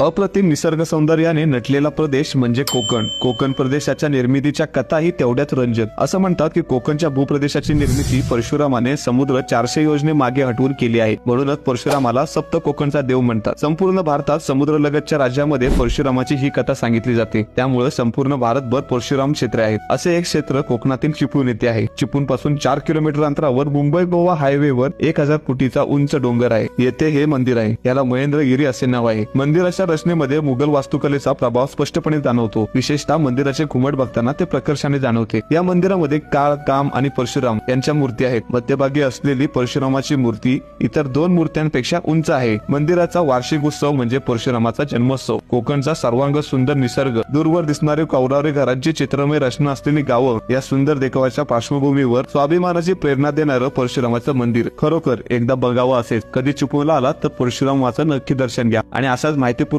अप्रतिम निसर्ग सौंदर्याने नटलेला प्रदेश म्हणजे कोकण. कोकण प्रदेशाच्या निर्मितीच्या कथाही तेवढ्याच रंजक. असं म्हणतात की कोकणच्या भूप्रदेशाची निर्मिती परशुरामाने समुद्र चारशे योजने मागे हटवून केली आहे. म्हणूनच परशुरामाला सप्त कोकणचा देव म्हणतात. संपूर्ण भारतात समुद्रलगतच्या राज्यामध्ये परशुरामाची ही कथा सांगितली जाते. त्यामुळे संपूर्ण भारतभर परशुराम क्षेत्र आहेत. असे एक क्षेत्र कोकणातील चिपळूण येथे आहे. चिपळूणपासून चार किलोमीटर अंतरावर मुंबई गोवा हायवेवर एक हजार फुटीचा उंच डोंगर आहे. येथे हे मंदिर आहे. याला महेंद्रगिरी असे नाव आहे. मंदिराच्या रचनेमध्ये मुघल वास्तुकलेचा प्रभाव स्पष्टपणे जाणवतो. विशेषतः मंदिराचे घुमट बघताना ते प्रकर्षाने जाणवते. या मंदिरामध्ये काळ काम आणि परशुराम यांच्या मूर्ती आहेत. मध्यभागी असलेली परशुरामाची मूर्ती इतर दोन मूर्त्यांपेक्षा उंच आहे. मंदिराचा वार्षिक उत्सव म्हणजे परशुरामाचा जन्मोत्सव. कोकणचा सर्वांग सुंदर निसर्ग. दूरवर दिसणारे कौरावरी घरांची चित्रमय रचना असलेली गावं या सुंदर देखावाच्या पार्श्वभूमीवर स्वाभिमानाची प्रेरणा देणारं परशुरामाचं मंदिर. खरोखर एकदा बघावं असेल. कधी चुकवला आला तर परशुरामाचं नक्की दर्शन घ्या. आणि असाच माहितीपूर्ण